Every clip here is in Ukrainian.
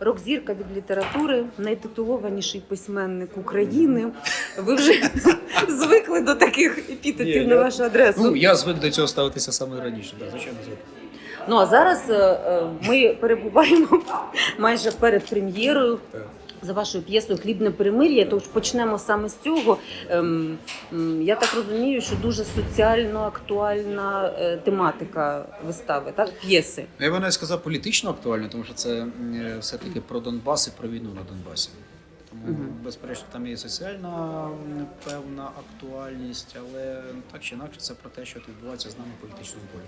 Рок-зірка від літератури, найтитулованіший письменник України. Ви вже звикли до таких епітетів на вашу адресу. Ну, я звик до цього ставитися саме раніше, да, звичайно, звик. Ну а зараз е, е, ми перебуваємо майже перед прем'єрою Так. За вашою п'єсою Хлібне перемир'я. Тож почнемо саме з цього. Ем, я так розумію, що дуже соціально актуальна е, тематика вистави, так п'єси. Я би навіть сказав політично актуально, тому що це е, все-таки про Донбас і про війну на Донбасі. Тому, Мгм. безперечно, там є соціальна певна актуальність, але так чи інакше це про те, що відбувається з нами в політичному полі.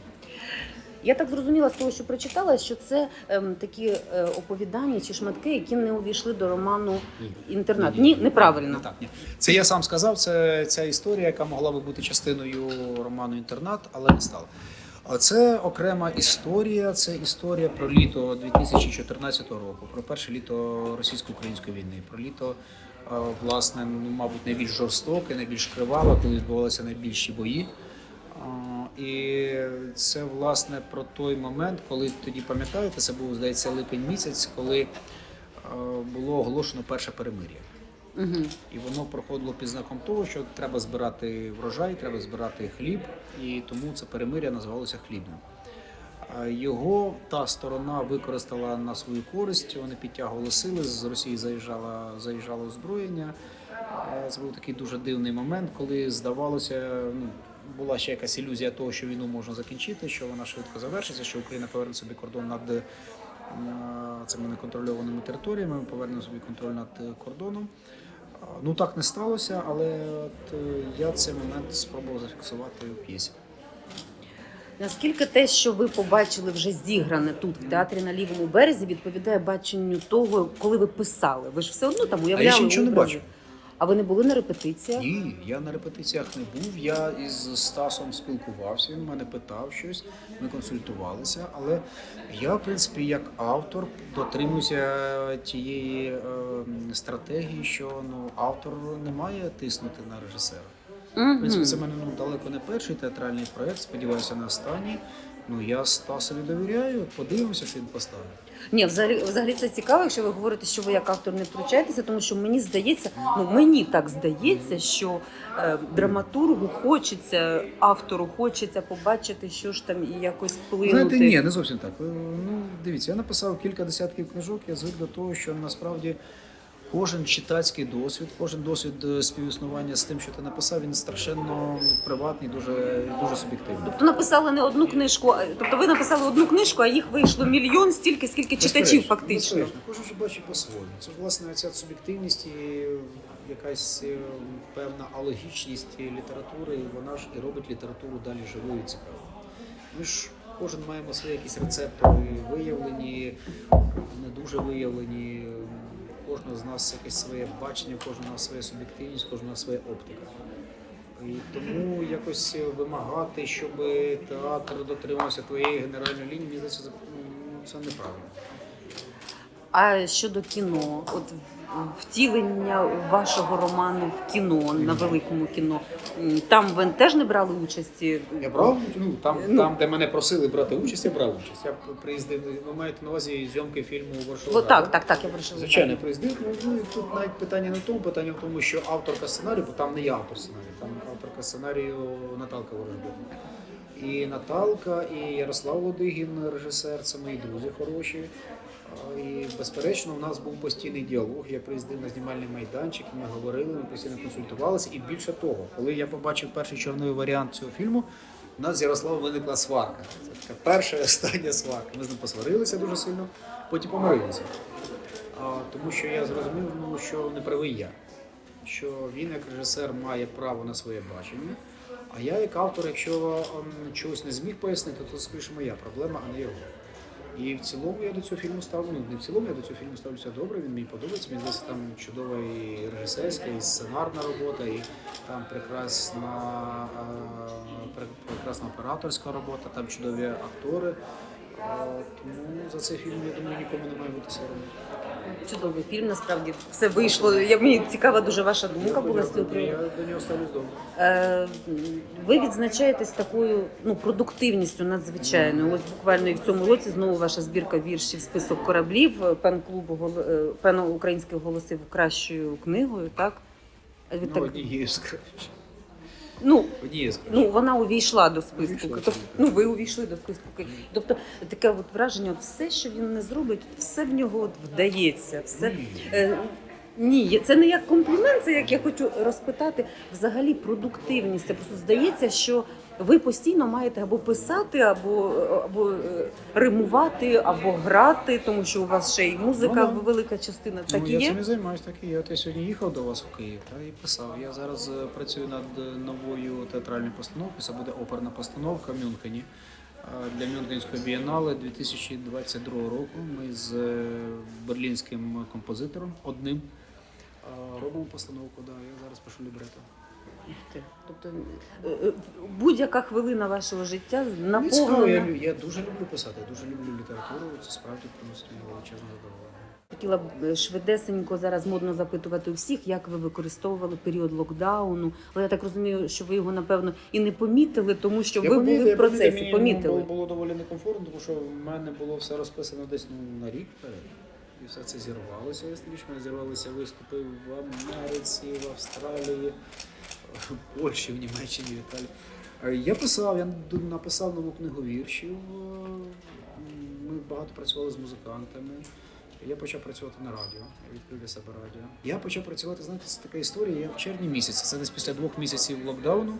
Я так зрозуміла з того, що прочитала, що це ем, такі е, оповідання чи шматки, які не увійшли до роману Ні. інтернат. Ні, неправильно. Не так, ні. Це я сам сказав, це ця історія, яка могла би бути частиною роману Інтернат, але не стала. А Це окрема історія. Це історія про літо 2014 року, про перше літо російсько-української війни, про літо, е, власне, ну, мабуть, найбільш жорстоке, найбільш криваве, коли відбувалися найбільші бої. І це власне про той момент, коли тоді пам'ятаєте, це був здається липень місяць, коли е, було оголошено перше перемир'я. Угу. І воно проходило під знаком того, що треба збирати врожай, треба збирати хліб, і тому це перемиря називалося хлібним. Його та сторона використала на свою користь. Вони підтягували сили. З Росії заїжджало, заїжджало озброєння. Це був такий дуже дивний момент, коли здавалося, ну була ще якась ілюзія того, що війну можна закінчити, що вона швидко завершиться, що Україна поверне собі кордон над е, цими неконтрольованими територіями, ми повернемо собі контроль над е, кордоном. Ну так не сталося, але от, е, я цей момент спробував зафіксувати у п'єсі. Наскільки те, що ви побачили вже зігране тут в театрі на лівому березі, відповідає баченню того, коли ви писали? Ви ж все одно там уявляли. А я ще нічого не бачу. А ви не були на репетиціях? Ні, я на репетиціях не був. Я із Стасом спілкувався. Він мене питав щось, ми консультувалися. Але я, в принципі, як автор дотримуюся тієї е, стратегії, що ну автор не має тиснути на режисера. В принципі, це в мене ну, далеко не перший театральний проект. Сподіваюся, на останній. Ну я Стасові довіряю. Подивимося, що він поставить. Ні, взагалі, взагалі це цікаво, якщо ви говорите, що ви як автор не втручаєтеся, тому що мені здається, ну мені так здається, що е, драматургу хочеться, автору хочеться побачити, що ж там і якось вплинути. Знаєте, ні, не зовсім так. Е, Ну, дивіться, я написав кілька десятків книжок, я звик до того, що насправді кожен читацький досвід, кожен досвід е, співіснування з тим, що ти написав, він страшенно приватний, дуже, дуже суб'єктивний. Тобто написали не одну книжку, тобто ви написали одну книжку, а їх вийшло мільйон, стільки, скільки читачів Безперечно, фактично. безперечно. Кожен же бачить по-своєму. Це власне ця суб'єктивність і якась е, певна алогічність літератури, вона ж і робить літературу далі живою і цікавою. Ми ж кожен маємо свої якісь рецептори, виявлені, не дуже виявлені. Кожного з нас якесь своє бачення, кожного своя суб'єктивність, кожного своя оптика. І тому якось вимагати, щоб театр дотримався твоєї генеральної лінії, мені здається, ну, це неправильно. А щодо кіно, от втілення вашого роману в кіно на великому кіно, там ви теж не брали участі? Я брав ну там, Ну. там, де мене просили брати участь, я брав участь. Я приїздив. Ви маєте на увазі зйомки фільму Варшава? Так, так, так, я вирішила. Звичайно, я приїздив. Ну, ну, і тут навіть питання не в тому, питання в тому, що авторка сценарію, бо там не я автор сценарію, там авторка сценарію Наталка Ворожбитна. І Наталка, і Ярослав Лодигін, режисер, це мої друзі хороші. І безперечно, у нас був постійний діалог. Я приїздив на знімальний майданчик, ми говорили, ми постійно консультувалися. І більше того, коли я побачив перший чорний варіант цього фільму, у нас з Ярославом виникла сварка. Це така перша і остання сварка. Ми з ним посварилися дуже сильно, потім помирилися. Тому що я зрозумів, ну, що не правий я. Що він як режисер має право на своє бачення. А я, як автор, якщо ем, чогось не зміг пояснити, то це скоріше моя проблема, а не його. І в цілому я до цього фільму ставлю. Ну, не в цілому я до цього фільму ставлюся добре, він мені подобається. Мені здається, там чудова і режисерська, і сценарна робота, і там прекрасна, прекрасна операторська робота, там чудові актори. Тому за цей фільм, я думаю, нікому не має бути соромно. Чудовий фільм, насправді все вийшло. Я мені цікава дуже ваша думка була з цього приводу. Я до нього ставлюсь добре. Е, Ви відзначаєтесь такою ну, продуктивністю надзвичайною. Ось буквально і в цьому році знову ваша збірка віршів список кораблів. Пен клубу е, пен українських голосив кращою книгою. Так ви Ну, так. Ну Однією з. Ну, вона увійшла до списку. Увійшла, Тобто, так. ну, ви увійшли до списку. Тобто таке от враження, от все, що він не зробить, все в нього от вдається. Все, Ні. Е, ні, це не як комплімент, це як я хочу розпитати взагалі продуктивність. Це просто здається, що ви постійно маєте або писати, або, або е, римувати, або грати, тому що у вас ще й музика Ну, велика частина. Так ну, і я є? цим і займаюся, так і є. От я сьогодні їхав до вас в Київ та, і писав. Я зараз е, працюю над е, новою театральною постановкою. Це буде оперна постановка в Мюнхені. Для Мюнхенської бієнале 2022 року ми з берлінським композитором одним робимо постановку. Да. Я зараз пишу лібрето. Ух ти. Тобто е, е, будь-яка хвилина вашого життя Мені цікаво, я, наповнена. лю- я дуже люблю писати, я дуже люблю літературу. Це справді приносить мені величезне задоволення. Хотіла б е, швидесенько зараз модно запитувати у всіх, як ви використовували період локдауну. Але я так розумію, що ви його напевно і не помітили, тому що ви були в процесі. помітили. Було, було доволі некомфортно, тому що в мене було все розписано десь ну, на рік вперед. І все це зірвалося. Мене зірвалися виступи в Америці, в Австралії, в Польщі, в Німеччині, в Італії. Е, Я писав, я написав нову книгу віршів. е, Ми багато працювали з музикантами. Я почав працювати на радіо, я відкрив для себе радіо. Я почав працювати, знаєте, це така історія. Я в червні місяці, це десь після двох місяців локдауну.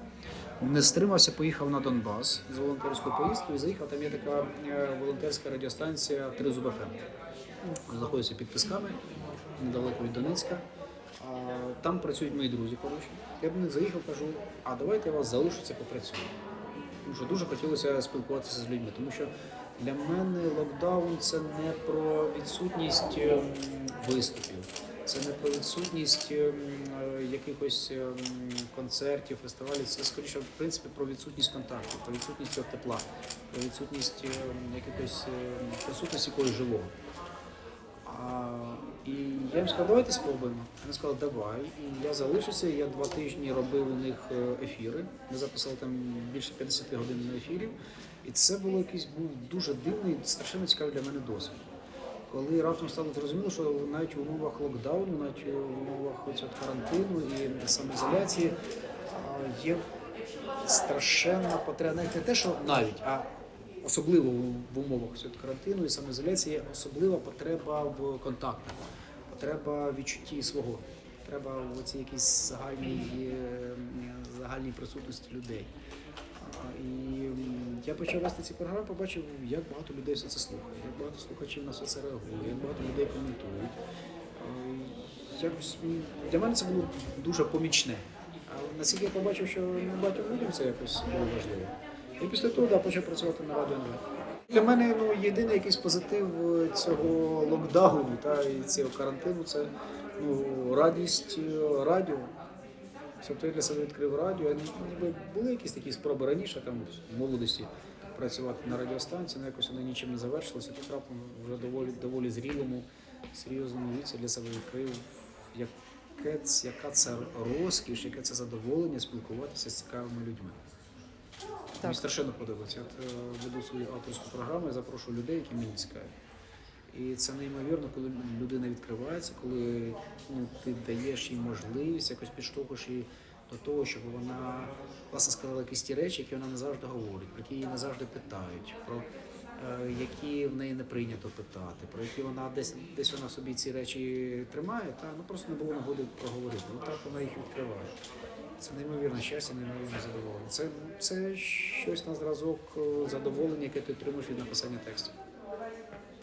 Не стримався, поїхав на Донбас з волонтерською поїздкою заїхав. Там є така е, волонтерська радіостанція Тризуб ФМ. Знаходиться під Пісками, недалеко від Донецька. Там працюють мої друзі, коротше. Я до них заїхав, кажу, а давайте я вас залишу, це попрацюю. Тому що дуже хотілося спілкуватися з людьми, тому що для мене локдаун це не про відсутність ем, виступів, це не про відсутність ем, е, якихось ем, концертів, фестивалів. Це скоріше, в принципі, про відсутність контакту, про відсутність тепла, про відсутність якихось присутності якогось живого. І я їм сказав, давайте спробуємо. Вони сказали, давай. І я залишився. Я два тижні робив у них е, ефіри. Ми записали там більше 50 годин на ефірів. І це було якийсь був дуже дивний, страшенно цікавий для мене досвід. Коли раптом стало зрозуміло, що навіть в умовах локдауну, навіть в умовах карантину і самоізоляції є страшенна потреба, навіть не те, що навіть, а особливо в умовах карантину і самоізоляції особлива потреба в контактах, потреба в відчутті свого, потреба в цій якійсь загальній, е, загальній присутності людей. І я почав вести ці програми, побачив, як багато людей все це слухає, як багато слухачів на все це реагує, як багато людей коментують. Для мене це було дуже помічне. А наскільки я побачив, що багатьом людям це якось було важливо. І після того да, почав працювати на радіо Для мене ну, єдиний якийсь позитив е, цього локдауну та, і цього карантину це ну, радість е, радіо. Тобто я для себе відкрив радіо. Я ніби були якісь такі спроби раніше, там в молодості працювати на радіостанції, але якось вони нічим не завершилися. Тут раптом вже доволі доволі зрілому, серйозному віці для себе відкрив, яке яка це розкіш, яке це задоволення спілкуватися з цікавими людьми. Мені страшенно подобається. От е, веду свою авторську програму, я запрошую людей, які мені цікаві. І це неймовірно, коли людина відкривається, коли ну, ти даєш їй можливість, якось підштовхуєш її до того, щоб вона власне сказала якісь ті речі, які вона не завжди говорить, про які її не завжди питають, про е, які в неї не прийнято питати, про які вона десь десь вона собі ці речі тримає, та ну просто не було нагоди проговорити. Ну так вона їх відкриває. Це неймовірне щастя, неймовірне задоволення. Це, це щось на зразок е, задоволення, яке ти отримуєш від написання текстів.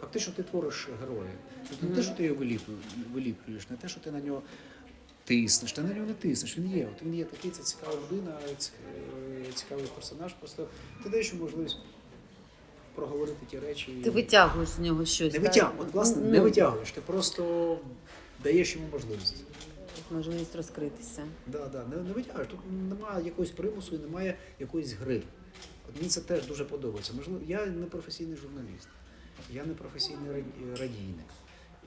Фактично ти твориш героя. Тобто Не те, що ти його виліплюєш, не те, що ти на нього тиснеш, ти на нього не тиснеш. Він є. От він є такий, це цікава людина, е, цікавий персонаж. Просто ти даєш йому можливість проговорити ті речі. Ти витягуєш з нього щось. Не витягуєш, власне, не Ну, витягуєш, ти просто даєш йому можливість. Можливість розкритися. Да, да, не, не витягуєш. Тут немає якогось примусу і немає якоїсь гри. От мені це теж дуже подобається. Можливо, я не професійний журналіст, я не професійний радійник.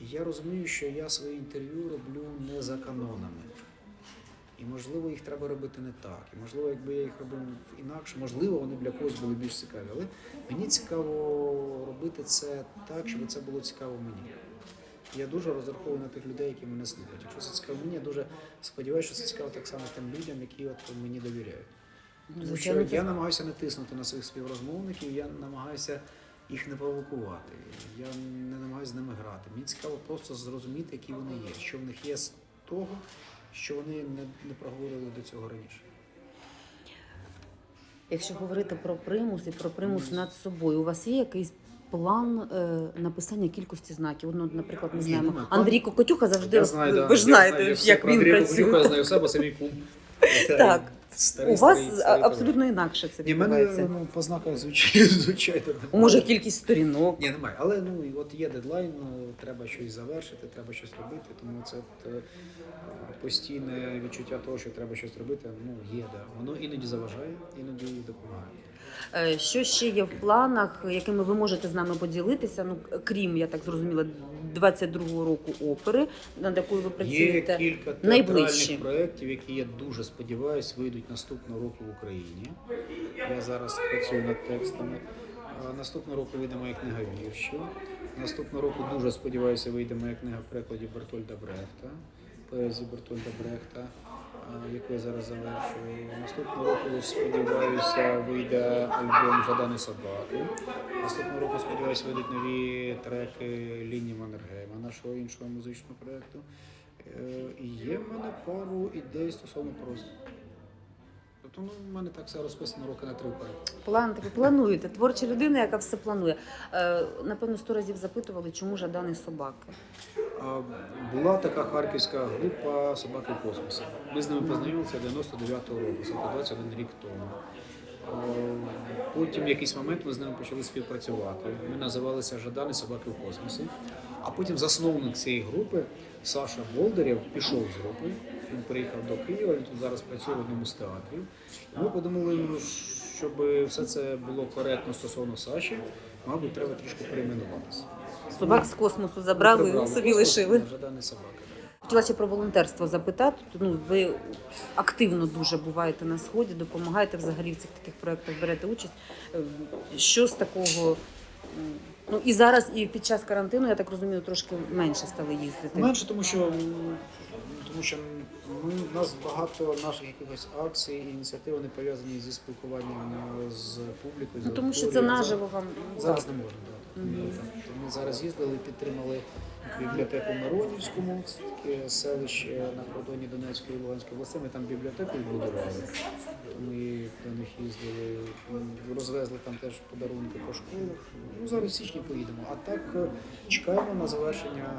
І я розумію, що я свої інтерв'ю роблю не за канонами. І можливо їх треба робити не так. І можливо, якби я їх робив інакше, можливо, вони б для когось були більш цікаві. Але мені цікаво робити це так, щоб це було цікаво мені. Я дуже розраховую на тих людей, які мене слухають. Якщо це цікаво мені, я дуже сподіваюся, що це цікаво так само тим людям, які от мені довіряють. Тому що я намагаюся не тиснути на своїх співрозмовників, я намагаюся їх не провокувати. Я не намагаюся з ними грати. Мені цікаво просто зрозуміти, які вони є, що в них є з того, що вони не, не проговорили до цього раніше. Якщо говорити про примус і про примус над собою, у вас є якийсь план е, написання кількості знаків? Ну, наприклад, ми знаємо, немає. План- Андрій Кокотюха завжди Я знаю, да, ви ж знаєте, знаю все як про він Андрія. Кухарчука, Я знаю себе, це мій кум. Так. Старий, У вас старий, старий абсолютно інакше це Ні, в мене відбувається. ну, по знаках звичайно, звичайно. немає. Може, кількість сторінок. Ні, немає. Але ну і от є дедлайн, ну, треба щось завершити, треба щось робити. Тому це от, е, постійне відчуття того, що треба щось робити, ну є, да. Воно іноді заважає, іноді допомагає. Е, Що ще є в планах, якими ви можете з нами поділитися? Ну, крім, я так зрозуміла, 22-го року опери, над якою ви Є працюєте. кілька найближчі. театральних проєктів, які я дуже сподіваюся вийдуть наступного року в Україні. Я зараз працюю над текстами. Наступного року вийде моя книга віршів. Наступного року дуже сподіваюся, вийде моя книга в перекладі Бертольда Брехта, поезії Бертольда Брехта, яку я зараз завершую. Наступного року сподіваюся, вийде альбом Жадани собаки. Наступного року сподіваюся, вийдуть нові треки Ліні Маннергейма, нашого іншого музичного проєкту. Е, є в мене пару ідей стосовно прози. Тобто ну, в мене так все розписано роки на три вперед. План такий плануєте. Творча людина, яка все планує. Е, Напевно, сто разів запитували, чому жадани собаки. Була така харківська група Собаки в космосі. Ми з ними познайомилися 99-го року, це 21 рік тому. Потім в якийсь момент ми з ними почали співпрацювати. Ми називалися Жадани Собаки в космосі. А потім засновник цієї групи Саша Болдерєв пішов з групи. Він приїхав до Києва, він тут зараз працює в одному з театрів. Ми подумали, ну, щоб все це було коректно стосовно Саші, мабуть, треба трішки перейменуватися. Собак з космосу забрали, Прибрали собі космос, лишили. Жадани собаки. Хотіла ще про волонтерство запитати. Ну, ви активно дуже буваєте на сході, допомагаєте взагалі в цих таких проєктах, берете участь. Е, Що з такого? м, Ну і зараз, і під час карантину, я так розумію, трошки менше стали їздити. Менше, тому що м, тому що ми в нас багато наших якихось акцій і ініціатив вони пов'язані зі спілкуванням е, з публікою. з Ну тому що це аудиторією. наживо вам Зараз не можна. Да. Ми зараз їздили, підтримали бібліотеку Миронівському, це таке селище на кордоні Донецької і Луганської області. Ми там бібліотеку відбудували. Ми до них їздили, розвезли там теж подарунки по школах. Ну, зараз в січні поїдемо. А так е, чекаємо на завершення,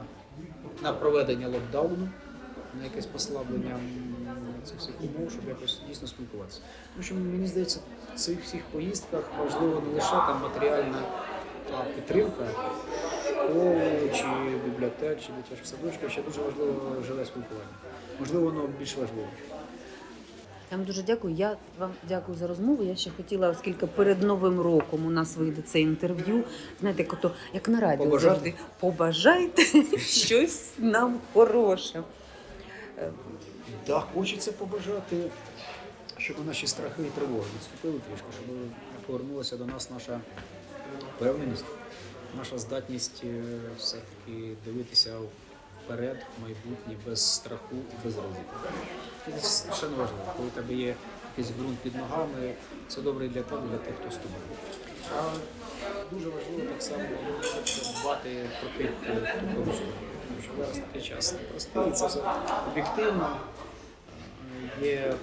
на проведення локдауну, на якесь послаблення цих всіх умов, щоб якось дійсно спілкуватися. Тому що мені здається, в цих всіх поїздках важливо не лише там матеріальна а, підтримка школ чи бібліотек, чи дитячих садочків, ще дуже важливо живе спілкування. Можливо, воно більш важливо. Я вам дуже дякую. Я вам дякую за розмову. Я ще хотіла, оскільки перед новим роком у нас вийде це інтерв'ю. Знаєте, як, ото, як на радіо Побажати? завжди побажайте щось нам хороше. Е, Да, хочеться побажати, щоб наші страхи і тривоги відступили трішки, щоб повернулася до нас наша впевненість, наша здатність е, все-таки дивитися вперед, в майбутнє, без страху і без ризику. Це страшенно важливо, коли у тебе є якийсь ґрунт під ногами, це добре і для тебе, і для тих, хто з тобою. А дуже важливо так само дбати про тих, хто. Тому що зараз такий час непростий, це все об'єктивно. Е, Є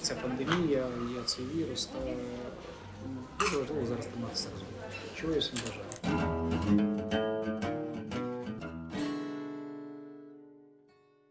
ця пандемія, є цей вірус, та дуже важливо зараз триматися разом. Dziękuję serdecznie.